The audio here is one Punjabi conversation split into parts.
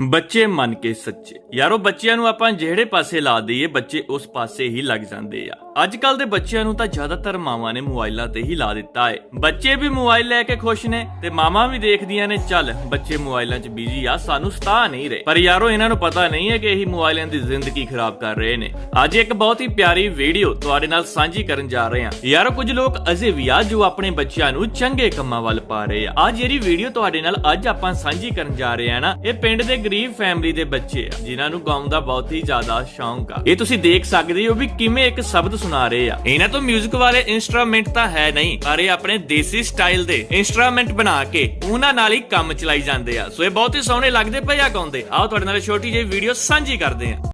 ਬੱਚੇ ਮੰਨ ਕੇ ਸੱਚੇ। ਯਾਰੋ, ਬੱਚਿਆਂ ਨੂੰ ਆਪਾਂ ਜਿਹੜੇ ਪਾਸੇ ਲਾ ਦਈਏ, ਬੱਚੇ ਉਸ ਪਾਸੇ ਹੀ ਲੱਗ ਜਾਂਦੇ ਆ। ਅੱਜ ਕੱਲ ਦੇ ਬੱਚਿਆਂ ਨੂੰ ਤਾਂ ਜ਼ਿਆਦਾਤਰ ਮਾਵਾਂ ਨੇ ਮੋਬਾਈਲਾਂ ਤੇ ਹੀ ਲਾ ਦਿੱਤਾ ਏ। ਬੱਚੇ ਵੀ ਮੋਬਾਈਲ ਲੈ ਕੇ ਖੁਸ਼ ਨੇ ਤੇ ਮਾਵਾਂ ਵੀ ਦੇਖਦੀਆਂ ਨੇ, ਚੱਲ ਬੱਚੇ ਮੋਬਾਈਲਾਂ 'ਚ ਬਿਜ਼ੀ ਆ, ਸਾਨੂੰ ਸਤਾ ਨਹੀਂ ਰਹੇ। ਪਰ ਯਾਰੋ, ਇਹਨਾਂ ਨੂੰ ਪਤਾ ਨਹੀਂ ਹੈ ਕਿ ਇਹੀ ਮੋਬਾਈਲਾਂ ਦੀ ਜ਼ਿੰਦਗੀ ਖਰਾਬ ਕਰ ਰਹੇ ਨੇ। ਅੱਜ ਇੱਕ ਬਹੁਤ ਹੀ ਪਿਆਰੀ ਵੀਡੀਓ ਤੁਹਾਡੇ ਨਾਲ ਸਾਂਝੀ ਕਰਨ ਜਾ ਰਹੇ ਹਾਂ। ਯਾਰੋ, ਕੁਝ ਲੋਕ ਅਜੇ ਵੀ ਆ ਜੋ ਆਪਣੇ ਬੱਚਿਆਂ ਨੂੰ ਚੰਗੇ ਕੰਮਾਂ ਵੱਲ ਪਾ ਰਹੇ ਆ। ਆ ਜਿਹੜੀ ਵੀਡੀਓ ਤੁਹਾਡੇ ਨਾਲ ਅੱਜ ਆਪਾਂ ਸਾਂਝੀ ਕਰਨ ਜਾ ਰਹੇ ਆ ਨਾ, ਇਹ ਪਿੰਡ ਦੇ ਗਰੀਬ ਫੈਮਿਲੀ ਦੇ ਬੱਚੇ ਆ, ਜਿਨ੍ਹਾਂ ਨੂੰ ਗਾਉਣ ਦਾ ਬਹੁਤ ਹੀ ਜ਼ਿਆਦਾ ਸ਼ੌਂਕ ਆ। ਇਹ ਤੁਸੀਂ ਦੇਖ ਸਕਦੇ ਹੋ ਵੀ ਕਿਵੇਂ ਇੱਕ ਸ਼ਬਦ ਸੁਣਾ ਰਹੇ ਆ। ਇਹਨਾਂ ਤੋਂ 뮤직 ਵਾਲੇ ਇਨਸਟਰੂਮੈਂਟ ਤਾਂ ਹੈ ਨਹੀਂ, ਪਰ ਇਹ ਆਪਣੇ ਦੇਸੀ ਸਟਾਈਲ ਦੇ ਇਨਸਟਰੂਮੈਂਟ ਬਣਾ ਕੇ ਉਹਨਾਂ ਨਾਲ ਹੀ ਕੰਮ ਚਲਾਈ ਜਾਂਦੇ ਆ। ਸੋ ਇਹ ਬਹੁਤ ਹੀ ਸੋਹਣੇ ਲੱਗਦੇ ਪਏ ਆ ਗਾਉਂਦੇ। ਆਓ ਤੁਹਾਡੇ ਨਾਲ ਛੋਟੀ ਜਿਹੀ ਵੀਡੀਓ ਸਾਂਝੀ ਕਰਦੇ ਆ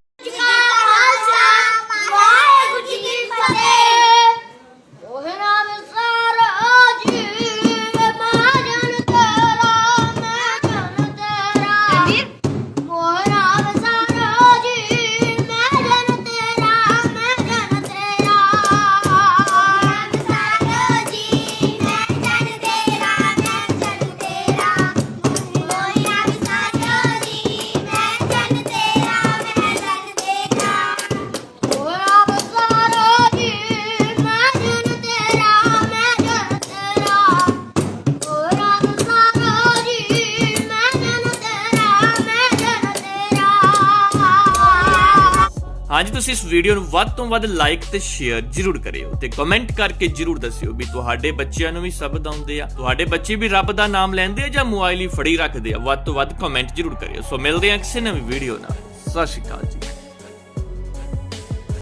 ਹਾਂਜੀ, ਤੁਸੀਂ ਇਸ ਵੀਡੀਓ ਨੂੰ ਵੱਧ ਤੋਂ ਵੱਧ ਲਾਈਕ ਤੇ ਸ਼ੇਅਰ ਜਰੂਰ ਕਰਿਓ ਤੇ ਕਮੈਂਟ ਕਰਕੇ ਜਰੂਰ ਦੱਸਿਓ ਵੀ ਤੁਹਾਡੇ ਬੱਚਿਆਂ ਨੂੰ ਵੀ ਸ਼ਬਦ ਆਉਂਦੇ ਆ। ਤੁਹਾਡੇ ਬੱਚੇ ਵੀ ਰੱਬ ਦਾ ਨਾਮ ਲੈਂਦੇ ਆ ਜਾਂ ਮੋਬਾਈਲ ਹੀ ਫੜੀ ਰੱਖਦੇ ਆ। ਵੱਧ ਤੋਂ ਵੱਧ ਕਮੈਂਟ ਜਰੂਰ ਕਰਿਓ। ਸੋ ਮਿਲਦੇ ਆ ਕਿਸੇ ਨਵੀਂ ਵੀਡੀਓ ਨਾਲ। ਸਤਿ ਸ਼੍ਰੀ ਅਕਾਲ ਜੀ।